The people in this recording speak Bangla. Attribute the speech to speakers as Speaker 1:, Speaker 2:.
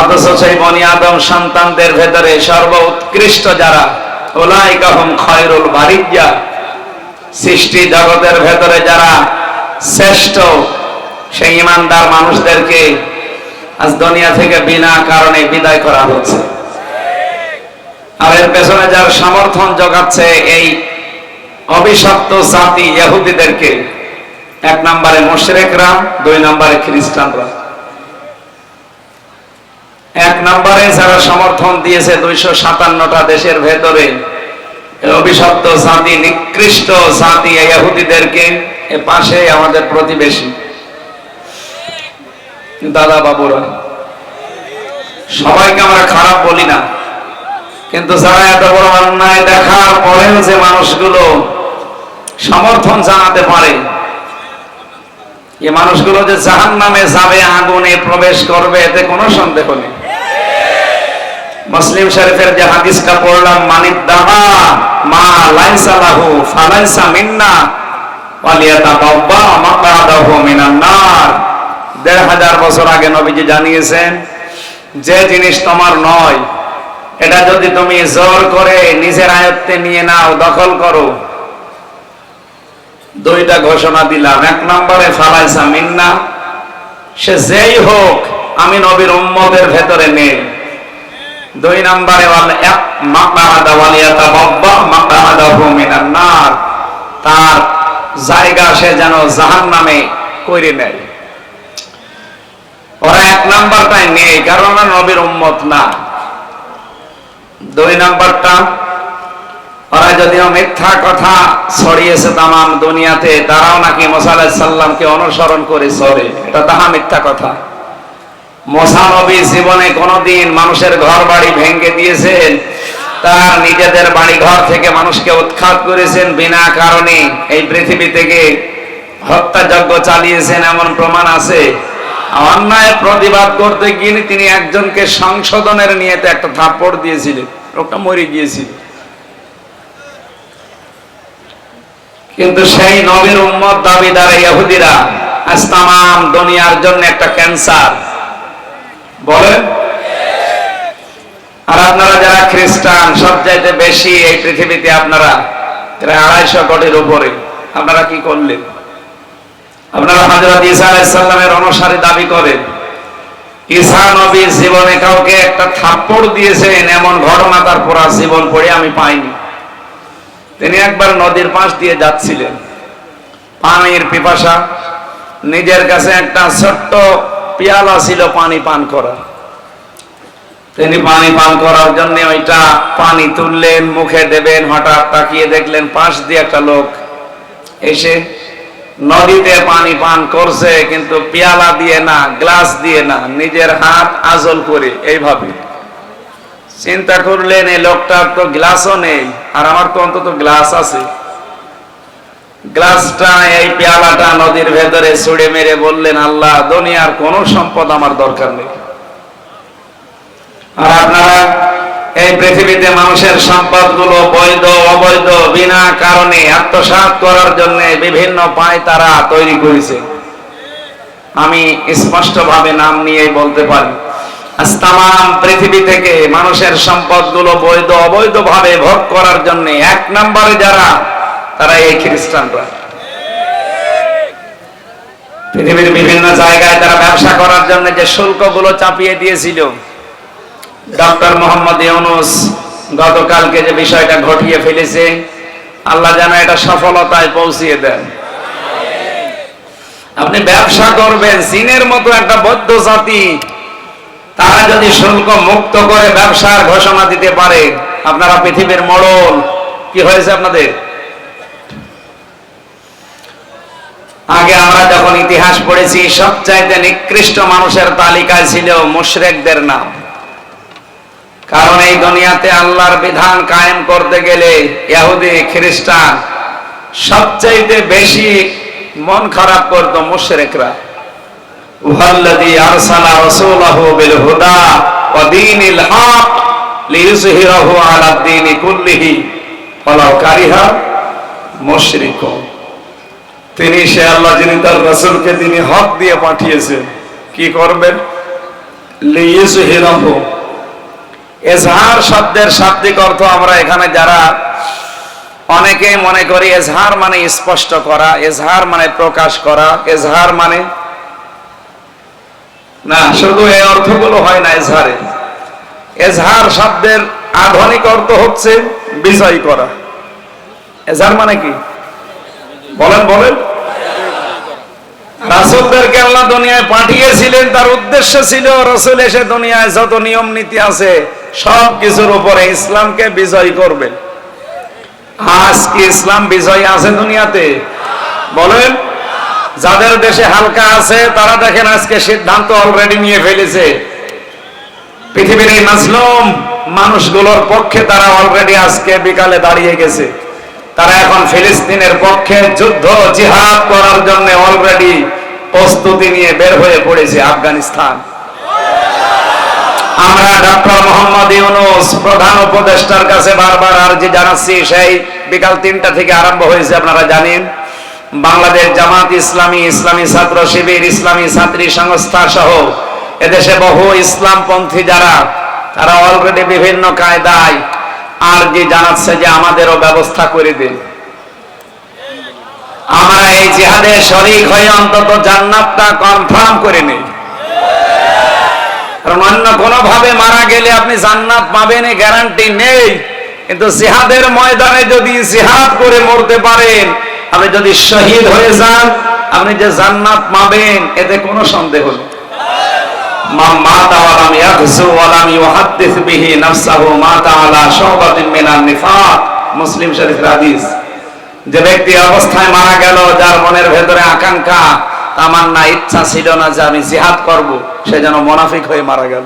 Speaker 1: অথচ সেই বনি আদম সন্তানদের ভেতরে সর্ব উৎকৃষ্ট যারা খয়রুল সৃষ্টি জগতের ভেতরে যারা শ্রেষ্ঠ, সেই ইমানদার মানুষদেরকে আজ দুনিয়া থেকে বিনা কারণে বিদায় করা হচ্ছে। আর এর পেছনে যার সমর্থন জোগাচ্ছে এই অভিশপ্ত জাতি ইহুদিদেরকে, এক নম্বরে মুশরিকরা, দুই নম্বরে খ্রিস্টানরা। এক নম্বরে যারা সমর্থন দিয়েছে দুইশো সাতান্নটা দেশের ভেতরে অভিশপ্ত জাতি, নিকৃষ্ট জাতি এই ইহুদিদেরকে এ পাশে আমাদের প্রতিবেশী। দাদা বাবুরা, সবাইকে আমরা খারাপ বলি না, কিন্তু যারা এত বড় অন্যায় দেখার পরেও যে মানুষগুলো সমর্থন জানাতে পারে এই মানুষগুলো যে জাহান নামে যাবে, আগুনে প্রবেশ করবে, এতে কোনো সন্দেহ নেই। মুসলিম শরীফের যে হাদিসটা পড়লাম মানিদ দাহা, মা লাইসা লাহু ফালাইসা মিন্না, ওয়ালিয়াতাবাব্বা মাকাদাহু মিনান নার। দেড় হাজার বছর আগে নবীজি জানিয়েছেন, যে জিনিস তোমার নয়, এটা যদি তুমি জোর করে নিজের আয়ত্তে নিয়ে নাও, দখল করো। দুইটা ঘোষণা দিলাম। এক নম্বরে ফালাইসা মিন্না, সে যেই হোক, আমি নবীর উম্মদের ভেতরে নেই। দুই নম্বরে তার জায়গা সে যেন জাহান নামে করে নেয়। ওরা এক নাম্বারটাই নেই, কারণ নবীর উম্মত না। দুই নাম্বারটা, ওরা যদিও মিথ্যা কথা ছড়িয়েছে তামাম দুনিয়াতে, তারাও নাকি মোসা অনুসরণ করে চলে এটা তাহা মিথ্যা কথা। মোসা নবী জীবনে কোনোদিন মানুষের ঘর বাড়ি ভেঙে দিয়েছেন। তার নিজেদের বাড়ি ঘর থেকে মানুষকে উৎখাত করেছেন বিনা কারণে। এই পৃথিবী থেকে হত্যাযজ্ঞ চালিয়েছেন এমন প্রমাণ আছে। অন্যায় প্রতিবাদ করতে গিয়ে তিনি একজনকে সংশোধনের নিয়েতে একটা থাপ্পড় দিয়েছিলেন। লোকটা মরে গিয়েছিল। কিন্তু সেই নবীর উম্মত দাবিদার ইহুদিরা আজ তাম দুনিয়ার জন্য একটা ক্যান্সার। বলেন। আর আপনারা যারা খ্রিস্টান, সবচাইতে বেশি এই পৃথিবীতে আপনারা, প্রায় আড়াইশো কোটির উপরে, আপনারা কি করলেন? আপনারা ঈসা আলাইসাল্লামের অনুসারী দাবি করেন, ঈসা নবী জীবনে কাউকে একটা থাপ্পড় দিয়েছেন, এমন ঘটনা তার পুরা জীবন পড়ে আমি পাইনি। তিনি একবার নদীর পাশ দিয়ে যাচ্ছিলেন। পানির পিপাসা, নিজের কাছে একটা ছোট্ট পেয়ালা ছিল পানি পান করার। তিনি পানি পান করার জন্য ওইটা পানি তুললেন, মুখে দেবেন, হঠাৎ তাকিয়ে দেখলেন পাশ দিয়ে একটা লোক এসে নদীতে পানি পান করছে, কিন্তু পেয়ালা দিয়ে না, গ্লাস দিয়ে না, নিজের হাত আজল করে এইভাবে। চিন্তা করলেন, এই লোকটার তো গ্লাসও নেই, আর আমার তো অন্তত গ্লাস আছে। গ্লাসটা, এই পেয়ালাটা নদীর ভেতরে ছুড়ে মেরে বললেন, আল্লাহ, দুনিয়ার কোন সম্পদ আমার দরকার নেই। আর আপনারা এই পৃথিবীতে মানুষের সম্পদগুলো বৈধ, অবৈধ, বিনা কারণে আত্মসাৎ করার জন্য বিভিন্ন পায় তারা তৈরি করেছে। আমি স্পষ্ট ভাবে নাম নিয়ে বলতে পারি তাম পৃথিবী থেকে মানুষের সম্পদগুলো বৈধ অবৈধ ভাবে ভোগ করার জন্য এক নম্বরে যারা তারা এই খ্রিস্টানরা। পৃথিবীর বিভিন্ন জায়গায় তারা ব্যবসা করার জন্য যে শুল্কগুলো চাপিয়ে দিয়েছিল। ডক্টর মোহাম্মদ ইউনুস গতকালকে যে বিষয়টা ঘটিয়ে ফেলেছে, আল্লাহ যেন এটা সফলতায় পৌঁছিয়ে দেন। আপনি ব্যবসা করবেন, চীনের মতো একটা বৌদ্ধ জাতি, তারা যদি শুল্ক মুক্ত করে ব্যবসার ঘোষণা দিতে পারে, আপনারা পৃথিবীর মডল। কি হয়েছে আপনাদের? আগে আমরা যখন ইতিহাস পড়েছি, সবচাইতে নিকৃষ্ট মানুষের তালিকায় ছিল মুশরেকদের নাম। কারণ এই দুনিয়াতে আল্লাহর বিধান কায়েম করতে গেলে ইহুদি খ্রিস্টান সবচাইতে বেশি মন খারাপ করত মুশরেকরা। ওয়াল্লাযী আরসালা রাসূলাহু বিল হুদা ওয়া দীনিল হক লিইয়ুযহিরাহু আলা দ্বীনি কুল্লিহি কারিহা মুশরিকুন। তিনি সে আল্লাহ যিনি তার রাসূলকে তিনি হক দিয়ে পাঠিয়েছেন। কি করবেন? এজহার শব্দের শাব্দিক অর্থ আমরা এখানে যারা মনে করি এজহার মানে স্পষ্ট করা, এজহার মানে প্রকাশ করা, এজহার মানে না, শুধু এই অর্থগুলো হয় না এজহারে। এজহার শব্দের আধুনিক অর্থ হচ্ছে বিজয় করা। এজহার মানে কি? বলেন বলেন। রাসুলদেরকে আল্লাহ দুনিয়ায় পাঠিয়েছিলেন, তার উদ্দেশ্য ছিল, রসুল এসে দুনিয়ায় যত নিয়ম নীতি আছে, সব কিছুর উপরে ইসলামকে বিজয় করবেন। আজ কি ইসলাম বিজয় আছে দুনিয়াতে? বলেন, যাদের দেশে হালকা আছে, তারা দেখেন আজকে সিদ্ধান্ত অলরেডি নিয়ে ফেলেছে। পৃথিবীর এই মাসলুম মানুষগুলোর পক্ষে তারা অলরেডি আজকে বিকালে দাঁড়িয়ে গেছে। তারা এখন ফিলিস্তিনের পক্ষে যুদ্ধ, জিহাদ করার জন্য অলরেডি প্রস্তুতি নিয়ে বের হয়ে পড়েছে আফগানিস্তান। আমরা ডক্টর মোহাম্মদ ইউনুস, প্রধান উপদেষ্টার কাছে বারবার আর্জি জানাচ্ছি, সেই বিকাল তিনটা থেকে আরম্ভ হয়েছে, আপনারা জানেন। বাংলাদেশ জামাত ইসলামী ইসলামী ছাত্র শিবির, ইসলামী ছাত্রী সংস্থা সহ এদেশে বহু ইসলামপন্থী যারা, তারা অলরেডি বিভিন্ন কায়দায় আর্জি জানাচ্ছে যে আমাদেরও ব্যবস্থা করে দিন আমরা এই জিহাদে শরিক হয়ে অন্তত জান্নাতটা কনফার্ম করে নেই। কারণ অন্য কোনো ভাবে মারা গেলে আপনি জান্নাত পাবেন গ্যারান্টি নেই। কিন্তু জিহাদের ময়দানে যদি জিহাদ করে মরতে পারেন, আপনি যদি শহীদ হয়ে যান, আপনি যে জান্নাত পাবেন, এতে কোনো সন্দেহ নেই। মুসলিম শরীফের হাদিস। যে ব্যক্তি অবস্থায় মারা গেল, যার মনের ভেতরে আকাঙ্ক্ষা, তামান্না ইচ্ছা ছিল না যে আমি জিহাদ করব, সে যেন মোনাফিক হয়ে মারা গেল।